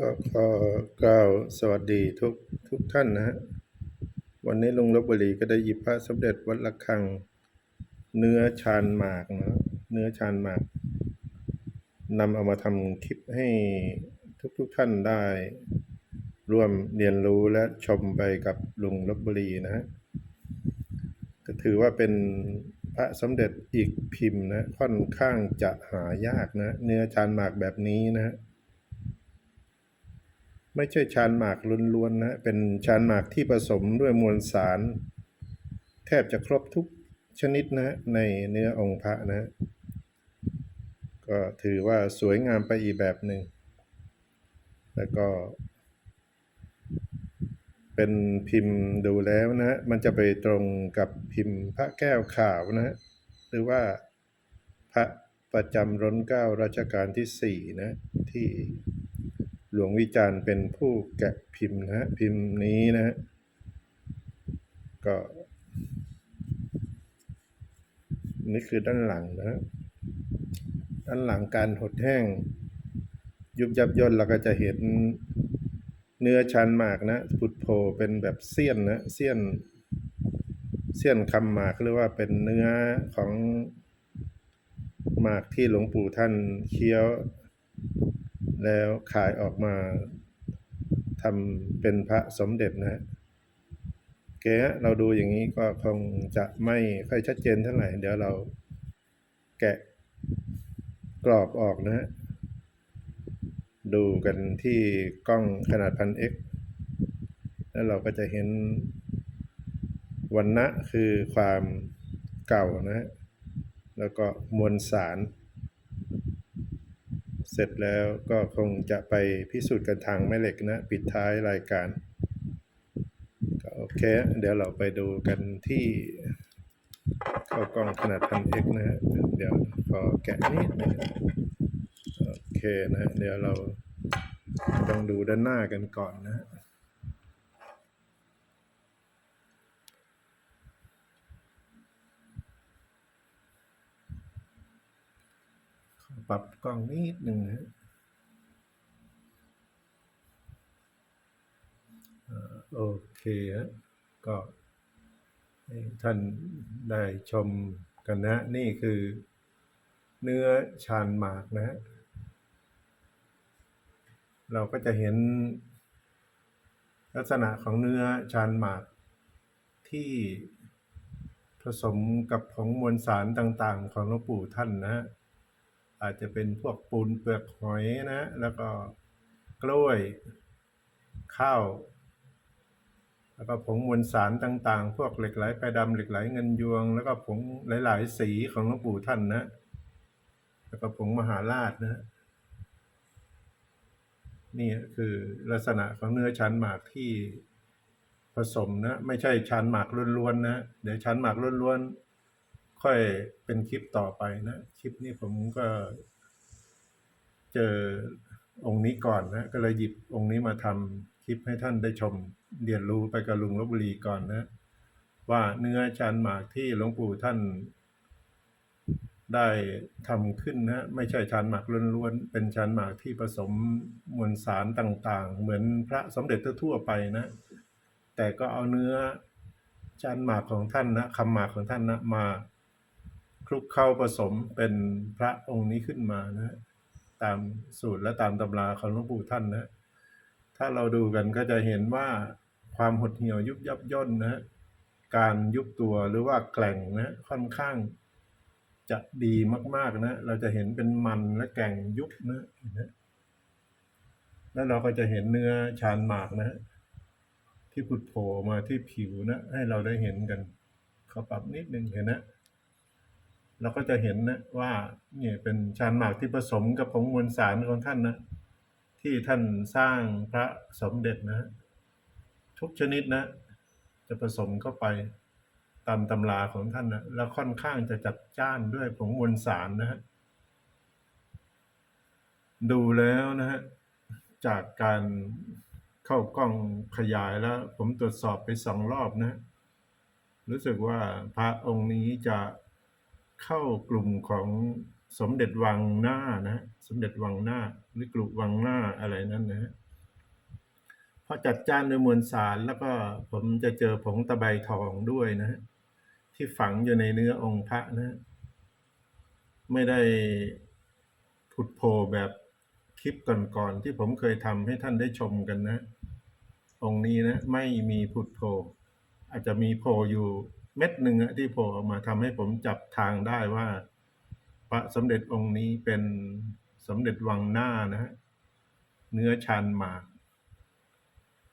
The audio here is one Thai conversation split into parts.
ก็ขอกล่าวสวัสดีทุกทุกท่านนะฮะวันนี้ลุงลบบุรีก็ได้หยิบพระสมเด็จวัดระฆัง เนื้อชานหมากนะเนื้อชานหมากนำเอามาทำคลิปให้ทุกทุกท่านได้ ร่วมเรียนรู้และชมไปกับลุงลบบุรีนะฮะก็ถือว่าเป็นพระสมเด็จอีกพิมพ์นะค่อนข้างจะหายากนะ เนื้อชานหมากแบบนี้นะฮะ ไม่ใช่ชานหมากล้วนๆนะเป็นชานหมากที่ผสมด้วยมวลสาร แทบจะครบทุกชนิดนะในเนื้อองค์พระนะ ก็ถือว่าสวยงามไปอีกแบบหนึ่ง แล้วก็ เป็นพิมพ์ดูแล้วนะ มันจะไปตรงกับพิมพ์พระแก้วขาวนะ หรือว่าพระประจำร้นเก้ารัชกาลที่สี่นะที่ หลวงวิจารณ์เป็นผู้แกะพิมพ์นะฮะพิมพ์นี้นะฮะก็นี่คือด้านหลังนะฮะด้านหลังการหดแห้ง ยุบยับย่นเราก็จะเห็นเนื้อชันหมากนะผุดโผล่เป็นแบบเสี้ยนนะเสี้ยนเสี้ยนคำหมากหรือว่าเป็นเนื้อของหมากที่หลวงปู่ท่านเคี้ยว แล้วขายออกมาทำเป็นพระสมเด็จนะฮะโอเคฮะเราดูอย่างนี้ก็คงจะไม่ค่อยชัดเจนเท่าไหร่ เดี๋ยวเราแกะกรอบออกนะฮะดูกันที่กล้องขนาดพันเอ็กแล้วเราก็จะเห็นวันณะคือความเก่านะฮะ แล้วก็มวลสาร เสร็จแล้วก็คงจะไปพิสูจน์กันทางแม่เหล็กนะ ปิดท้ายรายการก็โอเค เดี๋ยวเราไปดูกันที่เข้ากล้องขนาดพันเอ็กนะฮะเดี๋ยวขอแกะนิดนึงโอเคนะ เดี๋ยวเราต้องดูด้านหน้ากันก่อนนะ ปรับกล้องนิดหนึ่งนะโอเคฮะก็ท่านได้ชมกันนะ นี่คือเนื้อชานหมากนะฮะเราก็จะเห็นลักษณะของเนื้อชานหมากที่ผสมกับของมวลสารต่างๆ ของหลวงปู่ท่านนะฮะ อาจจะเป็นพวกปูนเปลือกหอยนะ แล้วก็กล้วย ข้าว แล้วก็ผงมวลสารต่างๆ พวกเหล็กไหลไปดำเหล็กไหลเงินยวง แล้วก็ผงหลาย ๆ สีของหลวงปู่ท่านนะ แล้วก็ผงมหาราชนะนี่คือลักษณะของเนื้อชั้นหมากที่ผสมนะ ไม่ใช่ชั้นหมากล้วนๆนะ เดี๋ยวชั้นหมากล้วนๆ ค่อยเป็นคลิปต่อไปนะ คลิปนี้ผมก็เจอองค์นี้ก่อนนะ ก็เลยหยิบองค์นี้มาทำคลิปให้ท่านได้ชมเรียนรู้ไปกับลุงลบบุรีก่อนนะ ว่าเนื้อชานหมากที่หลวงปู่ท่านได้ทำขึ้นนะไม่ใช่ชานหมากล้วนๆเป็นชานหมากที่ผสมมวลสารต่างๆ เหมือนพระสมเด็จทั่วๆไปนะ แต่ก็เอาเนื้อชานหมากของท่านนะคำหมากของท่านนะมา คลุกเข้าผสมเป็นพระองค์นี้ขึ้นมานะตามสูตรและตามตำราของหลวงปู่ท่านนะถ้าเราดูกันก็จะเห็นว่าความหดเหี่ยวยุบยับย่นนะการยุบตัวหรือว่าแกล่งนะค่อนข้างจะดีมาก ๆนะ เราจะเห็นเป็นมันและแก่งยุบนะนไหมแล้วเราก็จะเห็นเนื้อชานหมากนะ ที่ผุดโผล่มาที่ผิวนะ ให้เราได้เห็นกันเขาปรับนิดนึงเห็นนะ เราก็จะเห็นนะว่านี่เป็นชานหมากที่ผสมกับผงมวลสารของท่านนะที่ท่านสร้างพระสมเด็จนะ ทุกชนิดนะ จะผสมเข้าไปตามตำราของท่านนะแล้วค่อนข้างจะจัดจ้านด้วยผงมวลสารนะฮะดูแล้วนะฮะจากการเข้ากล้องขยายแล้ว ผมตรวจสอบไปสองรอบนะ รู้สึกว่าพระองค์นี้จะ เข้ากลุ่มของสมเด็จวังหน้านะสมเด็จวังหน้าหรือกลุ่มวังหน้าอะไรนั่นนะฮะพอจัดจ้านด้วยมวลสารแล้วก็ผมจะเจอผงตะไบทองด้วยนะฮะที่ฝังอยู่ในเนื้อองค์พระนะไม่ได้ผุดโผล่แบบคลิปก่อนๆที่ผมเคยทำให้ท่านได้ชมกันนะ องค์นี้นะ ไม่มีผุดโผล่อาจจะมีโผล่อยู่ เม็ดหนึ่งอะที่โผล่ออกมาทำให้ผมจับทางได้ว่า พระสมเด็จองค์นี้เป็นสมเด็จวังหน้านะฮะเนื้อชันหมาก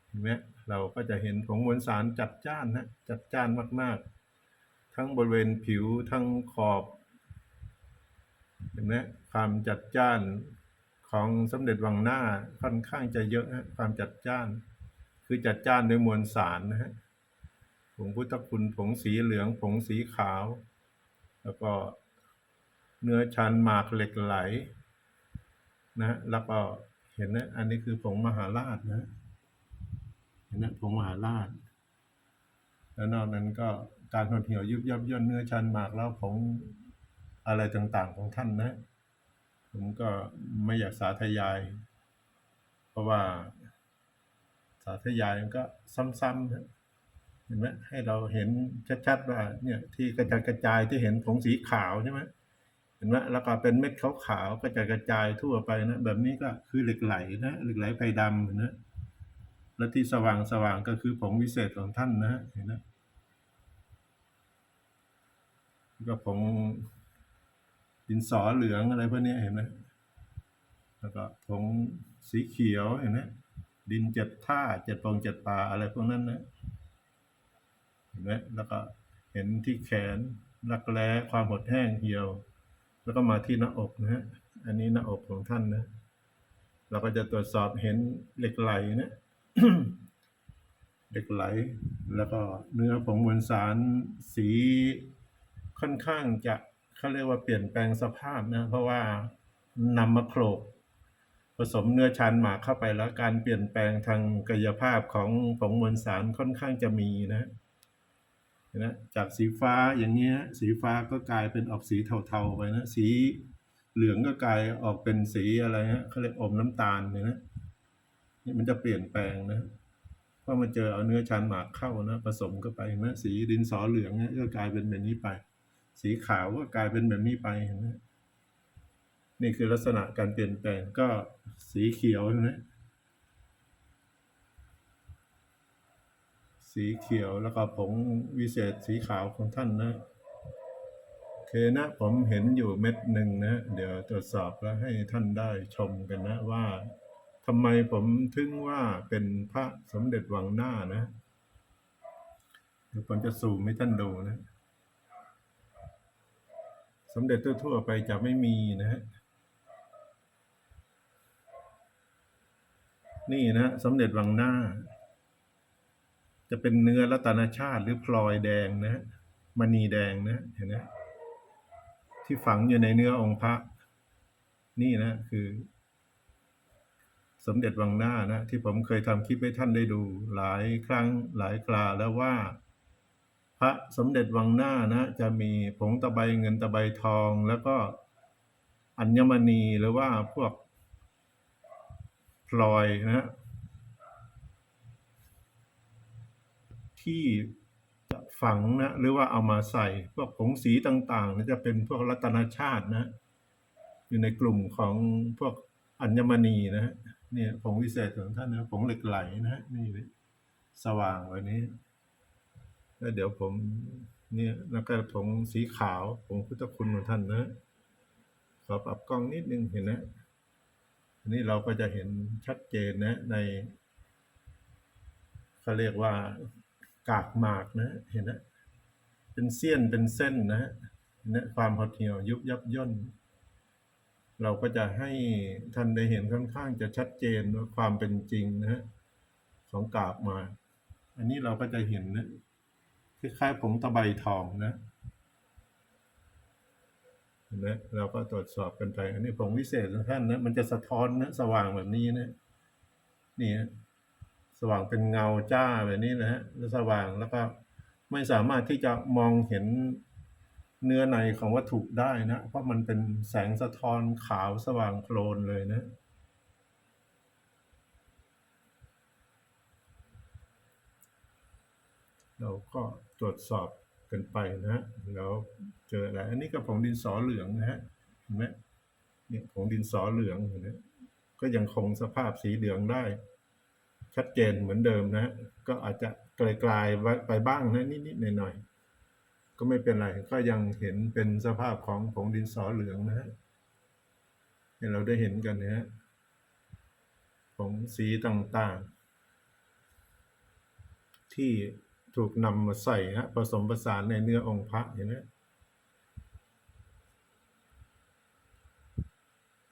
เห็นไหมเราก็จะเห็นผงมวลสารจัดจ้านนะจัดจ้านมากๆ ทั้งบริเวณผิวทั้งขอบเห็นไหมความจัดจ้านของสมเด็จวังหน้าค่อนข้างจะเยอะฮะความจัดจ้าน คือจัดจ้านด้วยมวลสารนะฮะ ผงพุทธคุณผงสีเหลือง ผงสีขาว แล้วก็เนื้อชันหมากเหล็กไหล นะแล้วก็เห็นนะอันนี้คือผงมหาราชนะเห็นนะผงมหาราชแล้วนอกนั้นก็การหดเหี่ยวยุบยับย่นเนื้อชันหมากแล้วผงอะไรต่างๆของท่านนะ ผมก็ไม่อยากสาธยาย เพราะว่าสาธยายมันก็ซ้ำๆนะ เห็นไหมให้เราเห็นชัดๆว่าเนี่ยที่กระจายกระจายที่เห็นผงสีขาวใช่ไหมเห็นไหมแล้วก็เป็นเม็ดขาวๆกระจายกระจายทั่วไปนะแบบนี้ก็คือเหล็กไหลนะเหล็กไหลไฟดำเห็นไหมและที่สว่างสว่างก็คือผงวิเศษของท่านนะเห็นไหมก็ผงดินสอเหลืองอะไรพวกนี้เห็นไหมแล้วก็ผงสีเขียวเห็นไหมดินเจ็ดท่าเจ็ดปองเจ็ดปลาอะไรพวกนั้นนะ เห็นไหมแล้วก็เห็นที่แขนรักแร้ความหดแห้งเหี่ยว แล้วก็มาที่หน้าอกนะฮะอันนี้หน้าอกของท่านนะ เราก็จะตรวจสอบเห็นเหล็กไหลนะเหล็กไหล แล้วก็เนื้อผงมวลสารสีค่อนข้างจะเขาเรียกว่าเปลี่ยนแปลงสภาพนะ เพราะว่านำมาโขลกผสมเนื้อชันหมากเข้าไปแล้วการเปลี่ยนแปลงทางกายภาพของผงมวลสารค่อนข้างจะมีนะ นะจากสีฟ้าอย่างเงี้ยสีฟ้าก็กลายเป็นออกสีเทาๆไปนะสีเหลืองก็กลายออกเป็นสีอะไรฮะเขาเรียกอมน้ำตาลเนี่ยนะนี่มันจะเปลี่ยนแปลงนะเพราะมันเจอเอาเนื้อชันหมากเข้านะผสมเข้าไปเห็นะสีดินสอเหลืองเนี่ยก็กลายเป็นแบบนี้ไป สีขาวก็กลายเป็นแบบนี้ไปเห็นไหมนี่คือลักษณะการเปลี่ยนแปลงก็สีเขียวใช่ไหม สีเขียวแล้วก็ผงวิเศษสีขาวของท่านนะโอเคนะผมเห็นอยู่เม็ดหนึ่งนะ เดี๋ยวตรวจสอบแล้วให้ท่านได้ชมกันนะว่าทำไมผมถึงว่าเป็นพระสมเด็จวังหน้านะเดี๋ยวผมจะสูมให้ท่านดูนะ สมเด็จทั่วๆไปจะไม่มีนะฮะนี่นะสมเด็จวังหน้า จะเป็นเนื้อรัตนชาติหรือพลอยแดงนะฮะมณีแดงนะเห็นไหมที่ฝังอยู่ในเนื้อองค์พระ นี่นะคือ สมเด็จวังหน้านะที่ผมเคยทำคลิปให้ท่านได้ดู หลายครั้งหลายคราแล้วว่า พระสมเด็จวังหน้านะ จะมีผงตะไบเงินตะไบทอง แล้วก็อัญมณีหรือว่าพวกพลอยนะฮะ ที่จะฝังนะหรือว่าเอามาใส่พวกผงสีต่างๆนะจะเป็นพวกรัตนชาตินะ อยู่ในกลุ่มของพวกอัญมณีนะเนี่ยผงวิเศษของท่านนะผงเหล็กไหลนะนี่สว่างไว้นี้แล้วเดี๋ยวผมเนี่ยแล้วก็ผงสีขาวผงพุทธคุณของท่านนะขอปรับกล้องนิดนึงเห็นนะอันนี้เราก็จะเห็นชัดเจนนะในเขาเรียกว่า กากหมากนะเห็นนะเป็นเสี้ยนเป็นเส้นนะนะความหดเหี่ยวยุบยับย่น เราก็จะให้ท่านได้เห็นค่อนข้างจะชัดเจนว่าความเป็นจริงนะของกากหมา อันนี้เราก็จะเห็นนะคล้ายๆผงตะไบทองนะนะเราก็ตรวจสอบกันไป อันนี้ผงวิเศษของท่านนะมันจะสะท้อนนะสว่างแบบนี้นะนี่ฮะ ว่างเป็นเงาจ้าแบบนี้นะฮะแล้วสว่างแล้วก็ไม่สามารถที่จะมองเห็นเนื้อในของวัตถุได้นะ เพราะมันเป็นแสงสะท้อนขาวสว่างโพลนเลยนะ เราก็ตรวจสอบกันไปนะฮะแล้วเจออะไรอันนี้ก็ผงดินสอเหลืองนะฮะเห็นไหมเนี่ยผงดินสอเหลืองเห็นไหมก็ยังคงสภาพสีเหลืองได้ ชัดเจนเหมือนเดิมนะฮะก็อาจจะไกลๆไปบ้างนะนิดๆหน่อยๆก็ไม่เป็นไร ก็ยังเห็นเป็นสภาพของผงดินสอเหลืองนะฮะให้เราได้เห็นกันนะฮะผงสีต่างๆ ที่ถูกนำมาใส่ฮะผสมผสานในเนื้อองค์พระเห็นไหม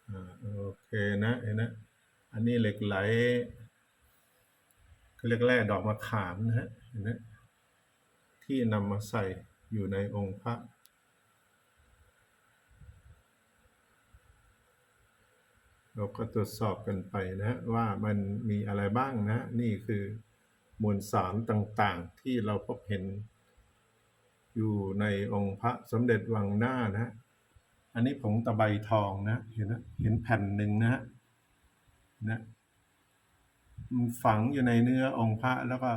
อ่าโอเคนะเห็นนะ อันนี้เหล็กไหล เขาเรียกแร่ดอกมะขามนะฮะเห็นไหมที่นำมาใส่อยู่ในองค์พระเราก็ตรวจสอบกันไปนะฮะว่ามันมีอะไรบ้างนะ นี่คือมวลสารต่างๆ ที่เราพบเห็น อยู่ในองค์พระสมเด็จวังหน้านะ อันนี้ผงตะไบทองนะ เห็นนะเห็นแผ่นหนึ่งนะนะ ฝังอยู่ในเนื้อองค์พระแล้วก็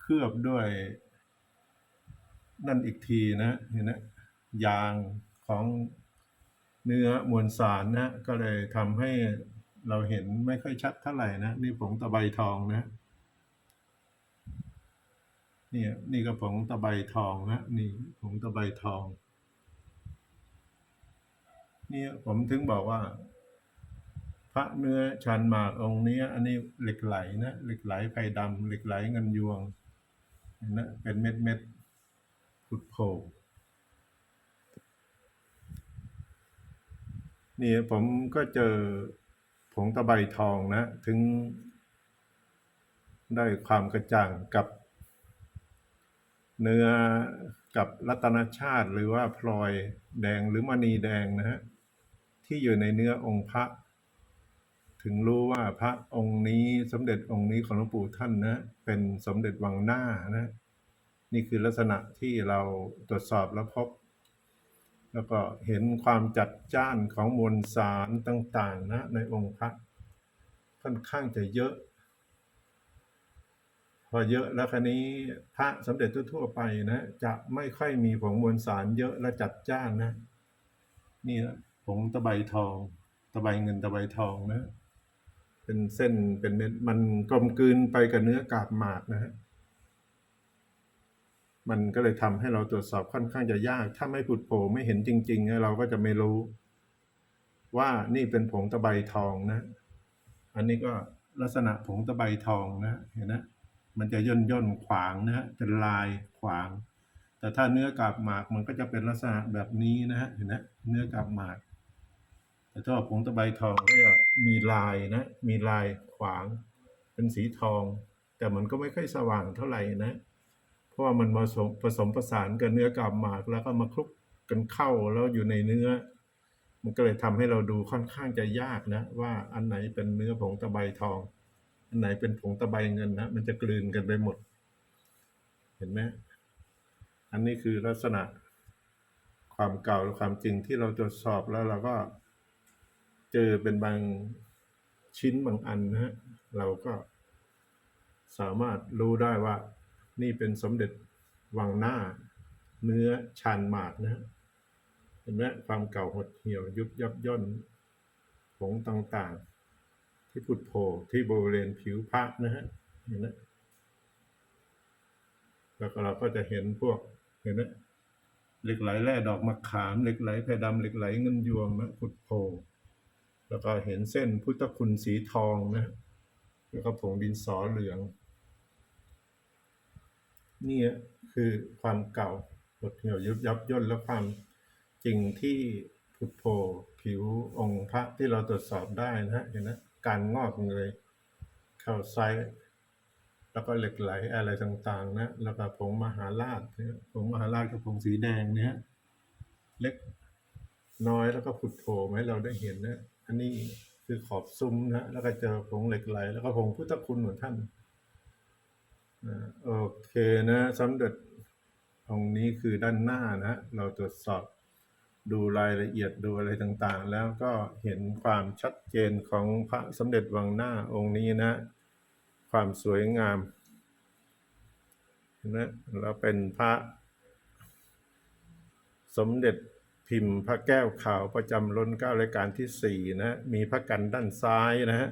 เคลือบด้วย นั่นอีกทีนะเห็นนะยางของเนื้อมวลสารนะ ก็เลยทำให้เราเห็นไม่ค่อยชัดเท่าไหร่นะ นี่ผงตะไบทองนะนี่นี่ก็ผงตะไบทองนะนี่ผงตะไบทองนี่ผมถึงบอกว่า พระเนื้อชันหมากองค์นี้อันนี้เหล็กไหลนะเหล็กไหลไผ่ดำเหล็กไหลเงินยวงนะเป็นเม็ดเม็ดๆผุดโผล่นี่ผมก็เจอผงตะไบทองนะ ถึงได้ความกระจ่างกับเนื้อกับรัตนชาติหรือว่าพลอยแดงหรือมณีแดงนะฮะที่อยู่ในเนื้อองค์พระ ถึงรู้ว่าพระองค์นี้สมเด็จองค์นี้ของหลวงปู่ท่านนะ เป็นสมเด็จวังหน้านะ นี่คือลักษณะที่เราตรวจสอบแล้วพบ แล้วก็เห็นความจัดจ้านของมวลสารต่างๆนะในองค์พระค่อนข้างจะเยอะ พอเยอะแล้วคราวนี้พระสมเด็จทั่วๆไปนะ จะไม่ค่อยมีผงมวลสารเยอะและจัดจ้านนะ นี่นะผงตะไบทอง ตะไบเงินตะไบทองนะ เป็นเส้นเป็นเม็ดมันกลมกลืนไปกับเนื้อกาบหมากนะฮะมันก็เลยทำให้เราตรวจสอบค่อนข้างจะยาก ถ้าไม่ผุดโผล่ไม่เห็นจริงๆ เราก็จะไม่รู้ ว่านี่เป็นผงตะไบทองนะ อันนี้ก็ลักษณะผงตะไบทองนะเห็นนะมันจะย่นย่นขวางนะฮะเป็นลายขวาง แต่ถ้าเนื้อกาบหมากมันก็จะเป็นลักษณะแบบนี้นะฮะเห็นนะเนื้อกาบหมาก แต่ถ้าผงตะไบทองก็จะมีลายนะ มีลายขวางเป็นสีทอง แต่มันก็ไม่ค่อยสว่างเท่าไหร่นะ เพราะว่ามันมาผสมผสมผสานกับเนื้อกาบหมากแล้วก็มาคลุกกันเข้าแล้วอยู่ในเนื้อ มันก็เลยทำให้เราดูค่อนข้างจะยากนะ ว่าอันไหนเป็นเนื้อผงตะไบทอง อันไหนเป็นผงตะไบเงินนะ มันจะกลืนกันไปหมด เห็นไหมอันนี้คือลักษณะความเก่าและความจริงที่เราตรวจสอบแล้วเราก็ เจอเป็นบางชิ้นบางอันนะฮะเราก็สามารถรู้ได้ว่า นี่เป็นสมเด็จวังหน้า เนื้อชานหมากนะฮะเห็นไหมความเก่าหดเหี่ยวยุบยับย่นผงต่างๆ ที่ผุดโผล่ที่บริเวณผิวพระนะฮะเห็นไหมแล้วก็เราก็จะเห็นพวกเห็นไหมเหล็กไหลแร่ดอกมะขามเหล็กไหลแพรดำเหล็กไหลเงินยวงนะผุดโผล่ แล้วก็เห็นเส้นพุทธคุณสีทองนะแล้วก็ผงดินสอเหลือง นี่คือความเก่าหดเหี่ยวยุบยับย่นและความจริงที่ผุดโผล่ผิวองค์พระที่เราตรวจสอบได้นะเห็นนะการงอกเงยเข้าไซส์แล้วก็เหล็กไหลอะไรต่างๆ นะ แล้วก็ผงมหาราชผงมหาราชกับผงสีแดงเนี่ยเล็กน้อยแล้วก็ผุดโผล่ให้เราได้เห็นนะ อันนี้คือขอบซุ้มนะแล้วก็เจอผงเหล็กไหล แล้วก็ผงพุทธคุณของท่านอ่าโอเคนะสำเร็จองนี้คือด้านหน้านะเราตรวจสอบดูรายละเอียดดูอะไรต่างๆ แล้วก็เห็นความชัดเจนของพระสมเด็จวังหน้าองค์นี้นะ ความสวยงามเห็นไหมเราเป็นพระสมเด็จ พิมพ์พระแก้วขาวประจำล้นเก้ารายการที่สี่นะมีพระกันด้านซ้ายนะฮะ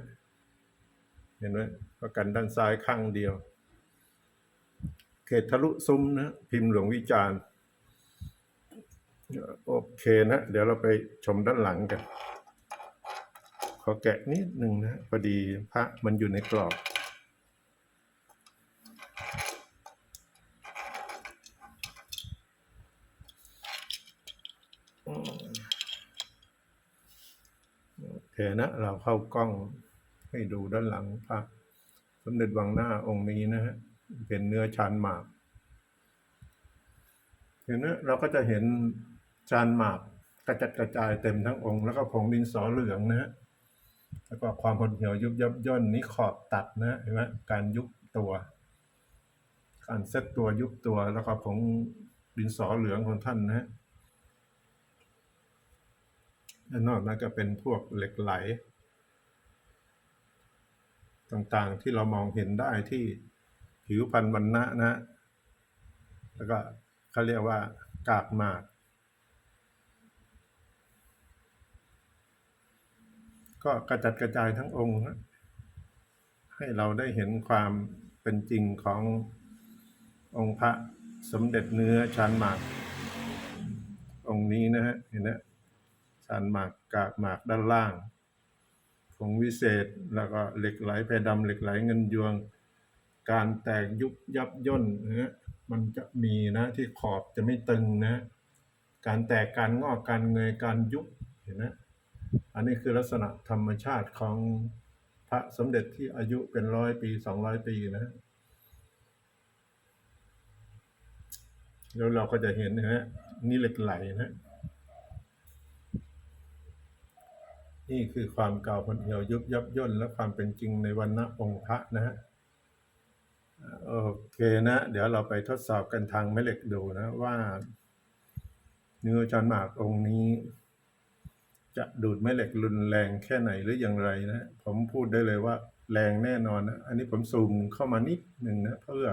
เห็นไหมพระกันด้านซ้ายข้างเดียว เขตทะลุซุ้มนะพิมพ์หลวงวิจารณ์โอเคนะ เดี๋ยวเราไปชมด้านหลังกัน ขอแกะนิดหนึ่งนะพอดีพระมันอยู่ในกรอบ โอเค นะเราเข้ากล้องให้ดูด้านหลังพระสมเด็จวังหน้าองค์นี้นะฮะเป็นเนื้อชานหมากเห็นไหมเราก็จะเห็นชานหมากกระจัดกระจายเต็มทั้งองค์ แล้วก็ผงดินสอเหลืองนะฮะแล้วก็ความหดเหี่ยวยุบยับย่นนี้ขอบตัดนะเห็นไหมการยุบตัว การเซตตัวยุบตัวแล้วก็ผงดินสอเหลืองของท่านนะฮะ นอกนั้นก็เป็นพวกเหล็กไหล ต่างๆที่เรามองเห็นได้ที่ผิวพันธุ์วันนะนะ แล้วก็เขาเรียกว่ากากหมากก็กระจัดกระจายทั้งองค์ ให้เราได้เห็นความเป็นจริงขององค์พระสมเด็จเนื้อชานหมาก องค์นี้นะฮะเห็นนะชานหมากกากหมากด้านล่างผงวิเศษแล้วก็เหล็กไหลแพรดำเหล็กไหลเงินยวง การแตกยุบยับย่นนะฮะมันจะมีนะที่ขอบจะไม่ตึงนะ การแตกการงอกการเงยการยุบเห็นไหมอันนี้คือลักษณะธรรมชาติของพระสมเด็จที่อายุเป็นร้อยปีสองร้อยปีนะ แล้วเราก็จะเห็นนะฮะนี่เหล็กไหลนะ นี่คือความเก่าพันเหี่ยวยุบยับย่นและความเป็นจริงในวันณะองค์พระนะฮะโอเคนะ เดี๋ยวเราไปทดสอบกันทางแม่เหล็กดูนะว่า เนื้อจานหมากองค์นี้ จะดูดแม่เหล็กรุนแรงแค่ไหนหรืออย่างไรนะ ผมพูดได้เลยว่า แรงแน่นอนนะอันนี้ผมซูมเข้ามานิดหนึ่งนะเพื่อ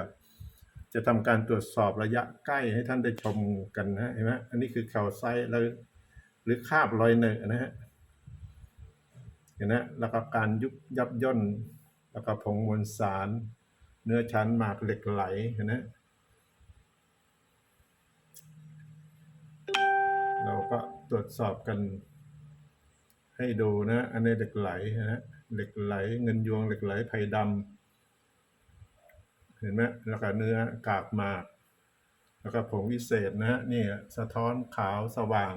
จะทำการตรวจสอบระยะใกล้ให้ท่านได้ชมกันนะเห็นไหมอันนี้คือเข่าไซส์แล้วหรือคาบรอยเนอะนะฮะ เห็นไหมแล้วก็การยุบยับย่น แล้วก็ผงมวลสาร เนื้อชั้นหมากเหล็กไหลเห็นไหมเราก็ตรวจสอบกันให้ดูนะ อันนี้เหล็กไหลนะเหล็กไหลเงินยวงเหล็กไหลไผ่ดำเห็นไหมแล้วก็เนื้อกากหมาก แล้วก็ผงวิเศษนะฮะนี่สะท้อนขาวสว่าง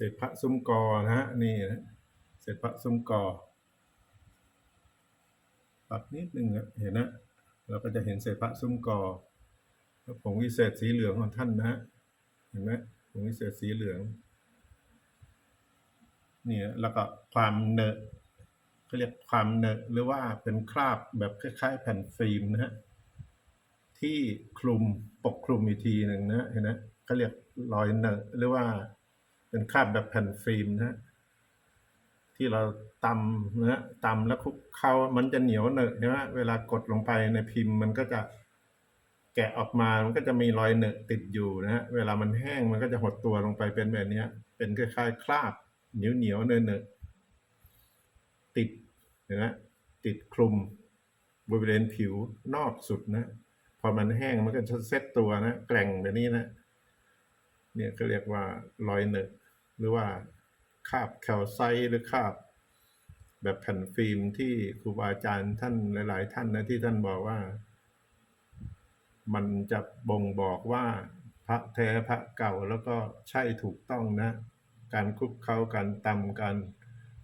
เศษพระซุ้มกอนะฮะนี่นะเศษพระซุ้มกอปรับนิดนึงอะเห็นนะเราก็จะเห็นเศษพระซุ้มกอแล้วผงวิเศษสีเหลืองของท่านนะฮะเห็นไหมผงวิเศษสีเหลืองนี่แล้วก็ความเนอะก็เรียกความเนอะหรือว่าเป็นคราบแบบคล้ายๆ แผ่นฟิล์มนะฮะที่คลุมปกคลุมอีกทีหนึ่งนะเห็นไหมเขาเรียกรอยเนอะหรือว่า เป็นคราบแบบแผ่นฟิล์มนะฮะที่เราตำนะฮะตำแล้วคลุกเข้ามันจะเหนียวเนอะใช่ไหมเวลากดลงไปในพิมพ์มันก็จะแกะออกมามันก็จะมีรอยเนอะติดอยู่นะฮะเวลามันแห้งมันก็จะหดตัวลงไปเป็นแบบนี้เป็นคล้ายๆคราบเหนียวเหนียวเนอะเนอะติดเห็นไหมติดคลุมบริเวณผิวนอกสุดนะพอมันแห้งมันก็จะเซตตัวนะแกร่งแบบนี้นะเนี่ยก็เรียกว่ารอยเนอะ หรือว่าคาบแคลไซต์หรือคาบแบบแผ่นฟิล์มที่ครูบาอาจารย์ท่านหลาย ๆ ท่านนะที่ท่านบอกว่า มันจะบ่งบอกว่าพระแท้พระเก่าแล้วก็ใช่ถูกต้องนะ การคุกเคล้าการตำการ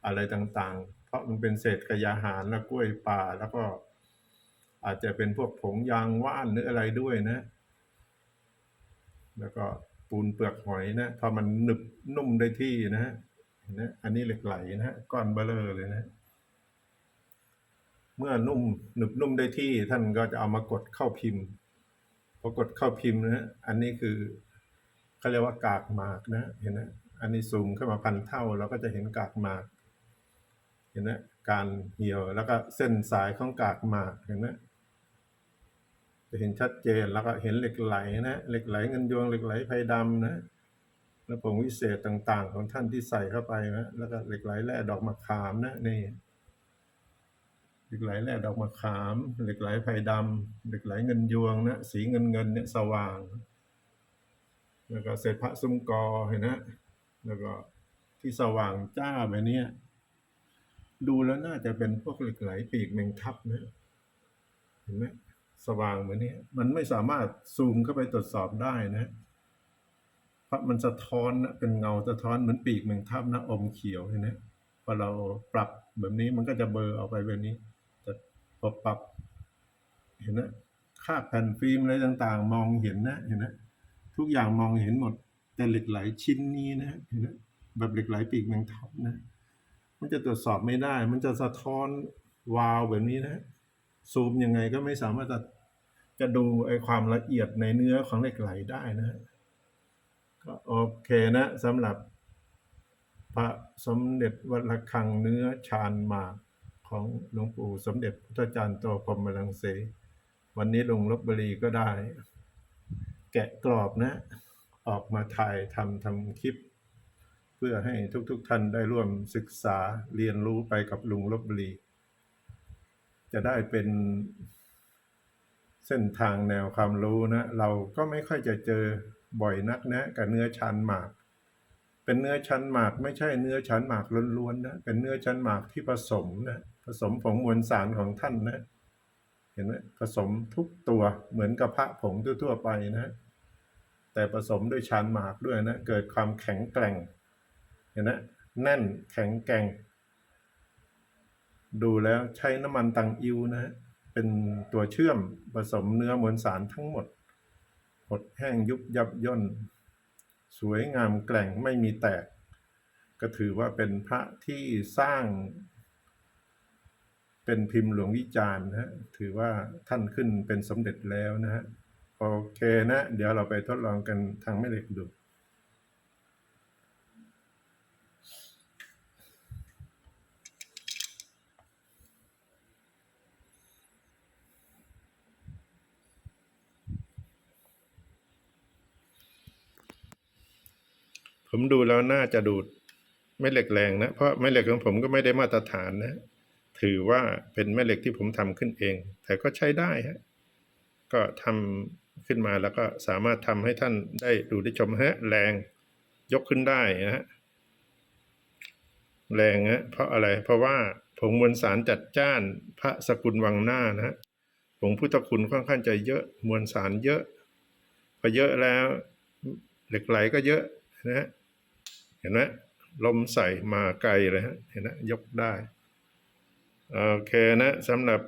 อะไรต่างๆ เพราะมันเป็นเศษกระยาหารและกล้วยป่าแล้วก็อาจจะเป็นพวกผงยางว่านหรืออะไรด้วยนะ แล้วก็ ปูนเปลือกหอยนะพอมันหนึบนุ่มได้ที่นะฮะเห็นไหมอันนี้เหล็กไหลนะฮะก้อนเบลอเลยนะ เมื่อนุ่มหนึบนุ่มได้ที่ท่านก็จะเอามากดเข้าพิมพ์พอกดเข้าพิมพ์นะฮะอันนี้คือเขาเรียกว่ากากหมากนะเห็นไหมอันนี้ซูมเข้ามาพันเท่าเราก็จะเห็นกากหมาก เห็นไหมการเหี่ยวแล้วก็เส้นสายของกากหมากเห็นไหม จะเห็นชัดเจนแล้วก็เห็นเหล็กไหลนะเหล็กไหลเงินยวงเหล็กไหลไพดำนะแล้วผงวิเศษต่างๆ ของท่านที่ใส่เข้าไปนะแล้วก็เหล็กไหลแร่ดอกมะขามนะนี่เหล็กไหลแร่ดอกมะขาม เหล็กไหลไพดำเหล็กไหลเงินยวงนะสีเงินเงินเนี่ยสว่าง แล้วก็เศษพระซุ้มกอเห็นนะแล้วก็ที่สว่างจ้าแบบนี้ดูแล้วน่าจะเป็นพวกเหล็กไหลปีกแมงทับนะเห็นไหม สว่างเหมือนนี้มันไม่สามารถซูมเข้าไปตรวจสอบได้นะเพราะมันสะท้อนนะเป็นเงาสะท้อนเหมือนปีกแมงทับนะอมเขียวเห็นไหมพอเราปรับแบบนี้มันก็จะเบลอออกไปแบบนี้แต่พอปรับ เห็นนะค่าแผ่นฟิล์มอะไรต่าง ๆ มองเห็นนะเห็นนะทุกอย่างมองเห็นหมด แต่เหล็กไหลชิ้นนี้นะเห็นนะแบบเหล็กไหลปีกแมงทับนะ มันจะตรวจสอบไม่ได้ มันจะสะท้อนวาวแบบนี้นะซูมยังไงก็ไม่สามารถจะ จะดูไอ้ความละเอียดในเนื้อของเหล็กไหลได้นะก็โอเคนะสำหรับพระสมเด็จวัดระฆังเนื้อชาญมาของหลวงปู่สมเด็จพุทธจารย์โตพรมรังสีวันนี้ลงลบบุรีก็ได้ แกะกรอบนะ ออกมาถ่ายทำทำคลิป เพื่อให้ทุกๆทท่านได้ร่วมศึกษาเรียนรู้ไปกับลุงลบบุรี จะได้เป็น เส้นทางแนวความรู้นะเราก็ไม่ค่อยจะเจอบ่อยนักนะกับเนื้อชั้นหมาก เป็นเนื้อชั้นหมากไม่ใช่เนื้อชั้นหมากล้วนๆนะเป็นเนื้อชั้นหมากที่ผสมนะผสมผงมวลสารของท่านนะเห็นไหมผสมทุกตัวเหมือนกับพระผงทั่วๆไปนะแต่ผสมด้วยชานหมากด้วยนะเกิดความแข็งแกร่งเห็นไหมแน่นแข็งแกร่ง ดูแล้วใช้น้ำมันตังอิวนะ เป็นตัวเชื่อมผสมเนื้อมวลสารทั้งหมด หดแห้งยุบยับย่น สวยงามแกร่งไม่มีแตก ก็ถือว่าเป็นพระที่สร้าง เป็นพิมพ์หลวงวิจารณ์นะฮะถือว่าท่านขึ้นเป็นสมเด็จแล้วนะฮะโอเคนะ เดี๋ยวเราไปทดลองกันทางแม่เหล็กดู ผมดูแล้วน่าจะดูดแม่เหล็กแรงนะ เพราะแม่เหล็กของผมก็ไม่ได้มาตรฐานนะ ถือว่าเป็นแม่เหล็กที่ผมทำขึ้นเอง แต่ก็ใช้ได้ฮะ ก็ทำขึ้นมาแล้วก็สามารถทำให้ท่านได้ดูได้ชมฮะ แรงยกขึ้นได้นะฮะ แรงฮะ เพราะอะไร เพราะว่าผงมวลสารจัดจ้านพระสกุลวังหน้านะฮะผงพุทธคุณค่อนข้างจะเยอะ มวลสารเยอะ พอเยอะแล้ว เหล็กไหลก็เยอะนะฮะ ห็นไหมลมใส่มาไกลเลยฮะเห็นไหมยกได้โอเคนะสำหรับ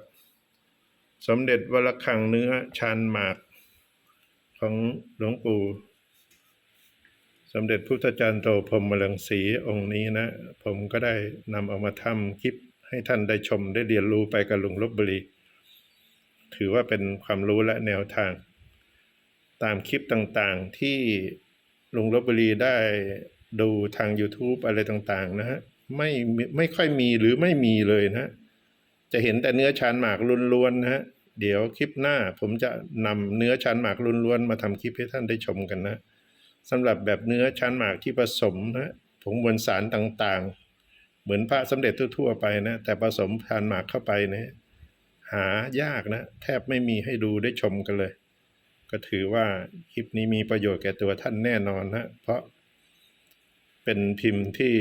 สมเด็จวรคังเนื้อชานหมากของหลวงปู่สมเด็จพุทธจารย์โตพรหมรังสีองค์นี้นะ ผมก็ได้นำเอามาทำคลิปให้ท่านได้ชมได้เรียนรู้ไปกับลุงลบบุรี ถือว่าเป็นความรู้และแนวทาง ตามคลิปต่างๆที่ลุงลบบุรีได้ ดูทาง YouTube อะไรต่างๆนะฮะไม่ไม่ค่อยมีหรือไม่มีเลยนะ จะเห็นแต่เนื้อชานหมากล้วนๆนะฮะเดี๋ยวคลิปหน้าผมจะนำเนื้อชานหมากล้วนๆมาทำคลิปให้ท่านได้ชมกันนะสำหรับแบบเนื้อชานหมากที่ผสมนะผงมวลสารต่างๆ เหมือนพระสมเด็จทั่วๆไปนะแต่ผสมชานหมากเข้าไปนะหายากนะ แทบไม่มีให้ดูได้ชมกันเลย ก็ถือว่าคลิปนี้มีประโยชน์แก่ตัวท่านแน่นอนนะเพราะ เป็นพิมพ์ที่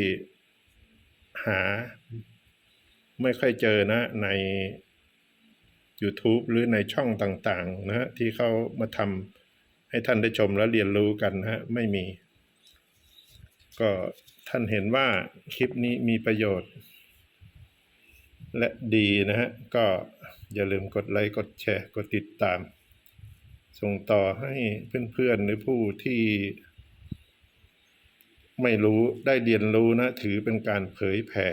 หาไม่ค่อยเจอนะใน YouTube หรือในช่องต่างๆ นะฮะที่เขามาทำให้ท่านได้ชมและเรียนรู้กันนะฮะไม่มี ก็ท่านเห็นว่าคลิปนี้มีประโยชน์ และดีนะฮะ ก็อย่าลืมกดไลค์ กดแชร์ กดติดตาม ส่งต่อให้เพื่อนๆ หรือผู้ที่ ไม่รู้ได้เรียนรู้นะถือเป็นการเผยแผ่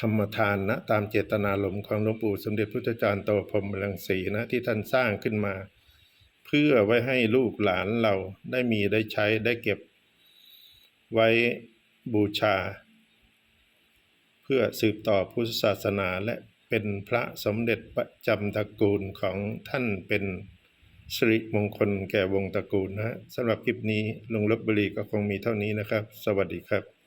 ธรรมทานนะตามเจตนารมณ์ของหลวงปู่สมเด็จพุทธจารย์โตพรมรังสีนะที่ท่านสร้างขึ้นมา เพื่อไว้ให้ลูกหลานเราได้มีได้ใช้ได้เก็บ ไว้บูชา เพื่อสืบต่อพุทธศาสนาและเป็นพระสมเด็จประจำตระกูลของท่านเป็น สิริมงคลแก่วงตระกูลนะฮะสำหรับคลิปนี้ลุงลบบุรีก็คงมีเท่านี้นะครับ สวัสดีครับ